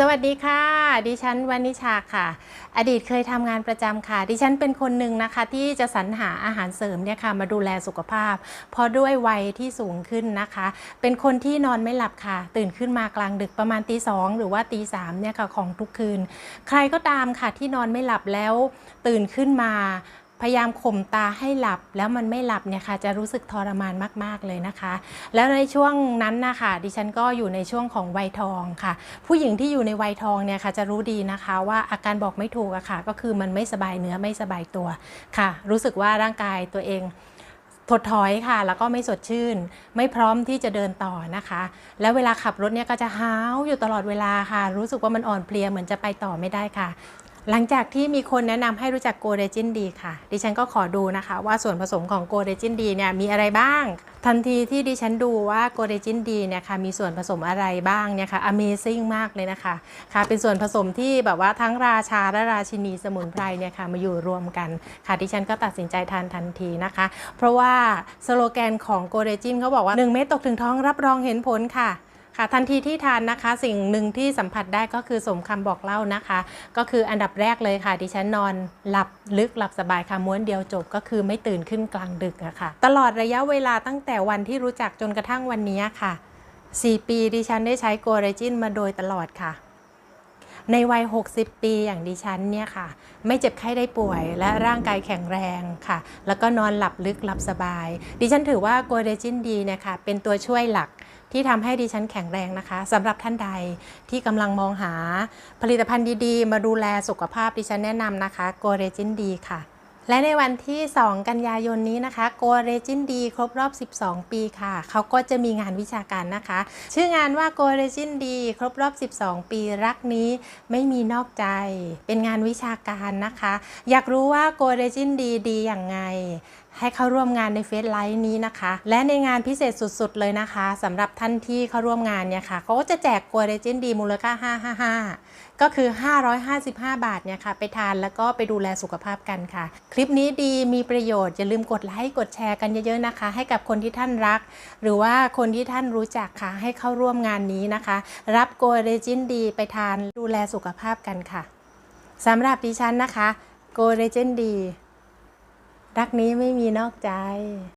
สวัสดีค่ะ ดิฉันวานิชาค่ะ อดีตเคยทำงานประจำค่ะ ดิฉันเป็นคนหนึ่งนะคะ ที่จะสรรหาอาหารเสริมเนี่ยค่ะ มาดูแลสุขภาพ เพราะด้วยวัยที่สูงขึ้นนะคะ เป็นคนที่นอนไม่หลับค่ะ ตื่นขึ้นมากลางดึกประมาณตีสองหรือว่าตีสามเนี่ยค่ะของทุกคืน ใครก็ตามค่ะที่นอนไม่หลับแล้วตื่นขึ้นมา พยายามข่มตาให้หลับแล้วมันไม่หลับเนี่ยค่ะจะรู้สึกทรมานมาก ๆ เลยนะคะ แล้วในช่วงนั้นนะคะดิฉันก็อยู่ในช่วงของวัยทองค่ะ ผู้หญิงที่อยู่ในวัยทองเนี่ยค่ะจะรู้ดีนะคะว่าอาการบอกไม่ถูกอะค่ะ ก็คือมันไม่สบายเนื้อไม่สบายตัวค่ะ รู้สึกว่าร่างกายตัวเองถดถอยค่ะ แล้วก็ไม่สดชื่น ไม่พร้อมที่จะเดินต่อนะคะ แล้วเวลาขับรถเนี่ยก็จะห้าวอยู่ตลอดเวลาค่ะ รู้สึกว่ามันอ่อนเพลียเหมือนจะไปต่อไม่ได้ค่ะ หลังจากที่มีคนแนะนำให้รู้จักโกเรจินดีค่ะ ดิฉันก็ขอดูนะคะ ว่าส่วนผสมของโกเรจินดีเนี่ยมีอะไรบ้าง ทันทีที่ดิฉันดูว่าโกเรจินดีเนี่ยค่ะมีส่วนผสมอะไรบ้างเนี่ยค่ะ Amazing มากเลยนะคะค่ะ เป็นส่วนผสมที่แบบว่าทั้งราชาและราชินีสมุนไพรเนี่ยค่ะมาอยู่รวมกันค่ะ ดิฉันก็ตัดสินใจทานทันทีนะคะ เพราะว่าสโลแกนของโกเรจินเขาบอกว่า 1 เม็ดตกถึงท้องรับรองเห็นผลค่ะ ค่ะทันทีที่ทานนะคะ สิ่งหนึ่งที่สัมผัสได้ก็คือสมคำบอกเล่านะคะ ก็คืออันดับแรกเลยค่ะ ดิฉันนอนหลับลึกหลับสบายค่ะม้วนเดียวจบก็คือไม่ตื่นขึ้นกลางดึกอะค่ะ ตลอดระยะเวลาตั้งแต่วันที่รู้จักจนกระทั่งวันนี้ค่ะ 4 ปีดิฉันได้ใช้โกเรจินมาโดยตลอดค่ะในวัย 60 ปีอย่างดิฉันเนี่ยค่ะ ไม่เจ็บไข้ได้ป่วยและร่างกายแข็งแรงค่ะ แล้วก็นอนหลับลึกหลับสบาย ดิฉันถือว่าโกเรจินดีนี่ยค่ะเป็นตัวช่วยหลัก ที่ทำให้ดิฉันแข็งแรงนะคะสำหรับท่านใดที่กำลังมองหาผลิตภัณฑ์ดีๆ มาดูแลสุขภาพดิฉันแนะนำนะคะโกเรจินดีค่ะ และในวันที่ 2 กันยายนนี้นะคะโกเรจินดีครบรอบ 12 ปีค่ะ เขาก็จะมีงานวิชาการนะคะ ชื่องานว่าโกเรจินดีครบรอบ 12 ปีรักนี้ไม่มีนอกใจ เป็นงานวิชาการนะคะ อยากรู้ว่าโกเรจินดีดีอย่างไงให้เข้าร่วมงานในเฟซไลน์นี้นะคะ และในงานพิเศษสุดๆ เลยนะคะสำหรับท่านที่เข้าร่วมงานเนี่ยค่ะเขาก็จะแจกโกเรจินดีมูลค่า 555 ก็คือ 555 บาทเนี่ยค่ะ ไปทานแล้วก็ไปดูแลสุขภาพกันค่ะ คลิปนี้ดีมีประโยชน์อย่าลืมกดไลค์กดแชร์กันเยอะๆนะคะ ให้กับคนที่ท่านรัก หรือว่าคนที่ท่านรู้จักค่ะ ให้เข้าร่วมงานนี้นะคะ รับโกเรจินดีไปทานดูแลสุขภาพกันค่ะสำหรับดิฉันนะคะ โกเรจินดี รักนี้ไม่มีนอกใจ